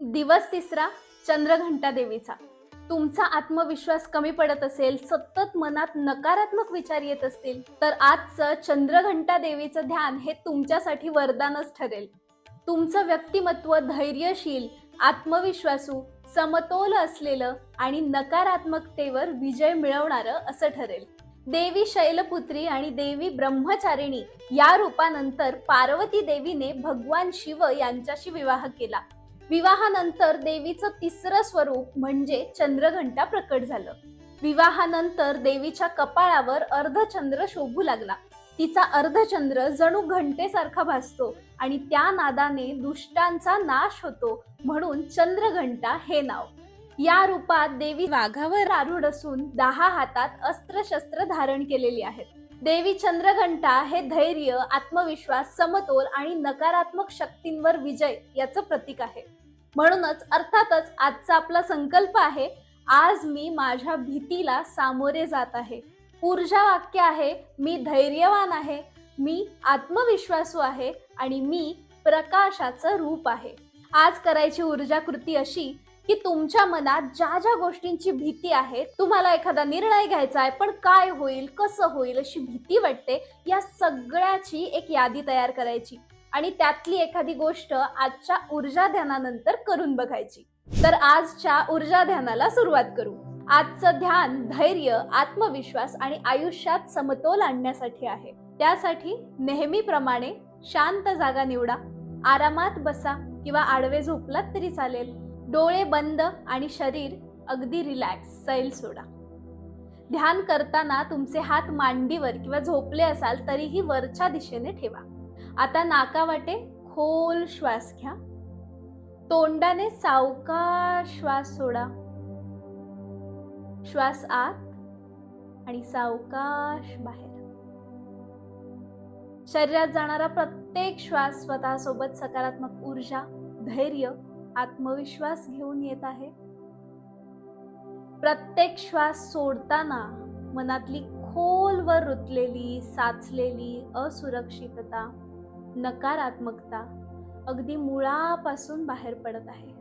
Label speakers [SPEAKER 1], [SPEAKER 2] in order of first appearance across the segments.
[SPEAKER 1] दिवस तिसरा चंद्रघंटा देवीचा. तुमचा आत्मविश्वास कमी पडत असेल सतत मनात नकारात्मक विचार येत असतील तर आजचं चंद्रघंटा देवीचं ध्यान हे तुमच्यासाठी वरदानच ठरेल. तुमचं व्यक्तिमत्व धैर्यशील आत्मविश्वासू समतोल असलेलं आणि नकारात्मकतेवर विजय मिळवणारं असं ठरेल. देवी शैलपुत्री आणि देवी ब्रह्मचारिणी या रूपानंतर पार्वती देवीने भगवान शिव यांच्याशी विवाह केला. विवाहानंतर देवीचं तिसरं स्वरूप म्हणजे चंद्रघंटा प्रकट झालं. विवाहानंतर देवीच्या कपाळावर अर्धचंद्र शोभू लागला. तिचा अर्धचंद्र जणू घंटेसारखा भासतो आणि त्या नादाने दुष्टांचा नाश होतो म्हणून चंद्रघंटा हे नाव. या रूपात देवी वाघावर आरूढ असून दहा हातात अस्त्रशस्त्र धारण केलेली आहेत. देवी चंद्रघंटा हे धैर्य आत्मविश्वास समतोल आणि नकारात्मक शक्तींवर विजय याचं प्रतीक आहे. म्हणूनच अर्थातच आजचा आपला संकल्प आहे आज मी माझ्या भीतीला सामोरे जात आहे. ऊर्जा वाक्य आहे मी धैर्यवान आहे मी आत्मविश्वासू आहे आणि मी प्रकाशाचं रूप आहे. आज करायची ऊर्जा कृती अशी की तुमच्या मनात ज्या ज्या गोष्टींची भीती आहे तुम्हाला एखादा निर्णय घ्यायचा आहे पण काय होईल कसं होईल अशी भीती वाटते या सगळ्याची एक यादी तयार करायची. आणि त्यातली एखादी गोष्ट आजच्या ऊर्जा ध्यानानंतर करून बघायची. तर आजच्या ऊर्जा ध्यानाला सुरुवात करू. आजचं ध्यान धैर्य आत्मविश्वास आणि आयुष्यात समतोल आणण्यासाठी आहे. त्यासाठी नेहमीप्रमाणे शांत जागा निवडा. आरामात बसा किंवा आडवे झोपलात तरी चालेल. डोळे बंद आणि शरीर अगदी रिलॅक्स सैल सोडा. ध्यान करताना तुमचे हात मांडीवर किंवा झोपले असाल तरीही वरच्या दिशेने ठेवा. आता नाकावाटे खोल श्वास घ्या. तोंडाने सावकाश श्वास सोडा. श्वास आत आणि सावकाश बाहेर. शरीरात जाणारा प्रत्येक श्वास स्वतःसोबत सकारात्मक ऊर्जा धैर्य आत्मविश्वास घेऊन येत आहे. प्रत्येक श्वास सोडताना मनातली खोलवर रुतलेली साचलेली असुरक्षितता नकारात्मकता अगदी मुळापासून बाहेर पडत आहे.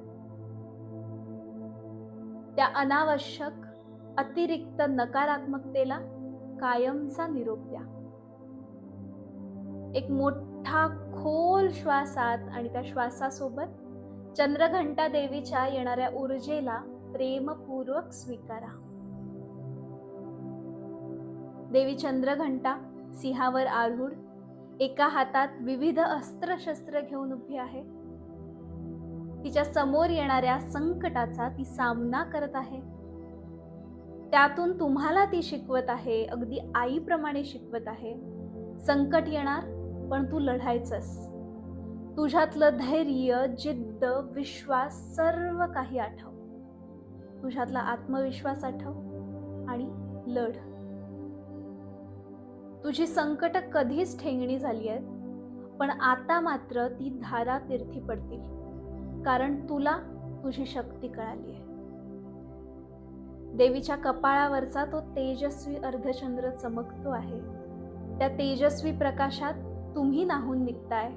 [SPEAKER 1] त्या अनावश्यक अतिरिक्त नकारात्मकतेला कायमचा निरोप द्या. एक मोठा खोल श्वासात आणि त्या श्वासासोबत चंद्रघंटा देवीच्या येणाऱ्या ऊर्जेला प्रेमपूर्वक स्वीकारा. देवी चंद्रघंटा सिंहावर आरूढ एका हातात विविध अस्त्रशस्त्र घेऊन उभी आहे. तिच्या समोर येणाऱ्या संकटाचा ती सामना करत आहे. त्यातून तुम्हाला ती शिकवत आहे अगदी आईप्रमाणे शिकवत आहे. संकट येणार पण तू लढायचंस. तुझ्यातलं धैर्य जिद्द विश्वास सर्व काही आठव. तुझ्यातला आत्मविश्वास आठव आणि लढ. तुझी संकट कधीच ठेंगणी झाली आहेत पण आता मात्र ती धारा तीर्थी पडतील कारण तुला तुझी शक्ती कळाली आहे. देवीच्या कपाळावरचा तो तेजस्वी अर्धचंद्र चमकतो आहे. त्या तेजस्वी प्रकाशात तुम्ही नाहून निघताय.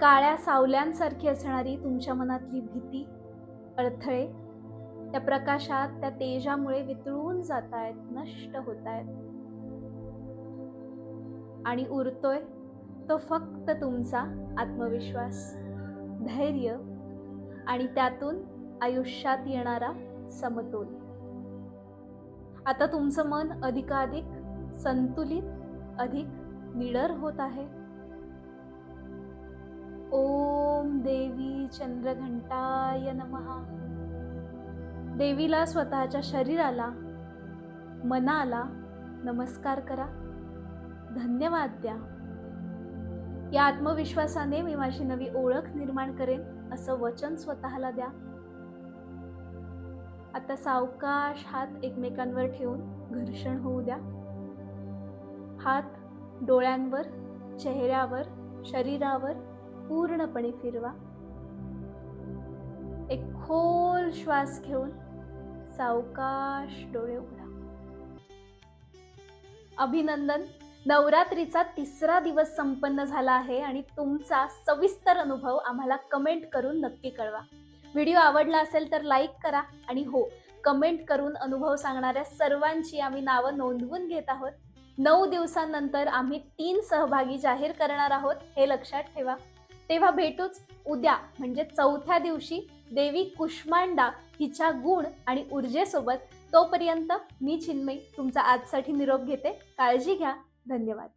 [SPEAKER 1] काळ्या सावल्यांसारखी असणारी तुमच्या मनातली भीती अडथळे त्या प्रकाशात त्या तेजामुळे वितळून जात आहेत नष्ट होत आहेत आणि उरतोय तो फक्त तुमचा आत्मविश्वास धैर्य आणि त्यातून आयुष्यात येणारा समतोल. आता तुमचं मन अधिकाधिक संतुलित अधिक निडर होत आहे. ओम देवी चंद्रघंटाय नमहा देवीला स्वतःच्या शरीराला मनाला नमस्कार करा. धन्यवाद द्या. या आत्मविश्वासाने मी माझी नवी ओळख निर्माण करेन असं वचन स्वतःला द्या. आता सावकाश हात एकमेकांवर ठेवून घर्षण होऊ द्या. हात डोळ्यांवर चेहऱ्यावर शरीरावर पूर्णपणे फिरवा. एक खोल श्वास घेऊन सावकाश डोळे उघडा. अभिनंदन. नवरात्रीचा तिसरा दिवस संपन्न झाला आहे आणि तुमचा सविस्तर अनुभव आम्हाला कमेंट करून नक्की कळवा. व्हिडिओ आवडला असेल तर लाईक करा आणि हो कमेंट करून अनुभव सांगणाऱ्या सर्वांची आम्ही नावं नोंदवून घेत आहोत. नऊ दिवसांनंतर आम्ही तीन सहभागी जाहीर करणार आहोत हे लक्षात ठेवा. तेव्हा भेटूच उद्या म्हणजे चौथ्या दिवशी देवी कुष्मांडा हिच्या गुण आणि ऊर्जेसोबत तोपर्यंत मी चिन्मयी तुमचा आजसाठी निरोप घेते. काळजी घ्या. धन्यवाद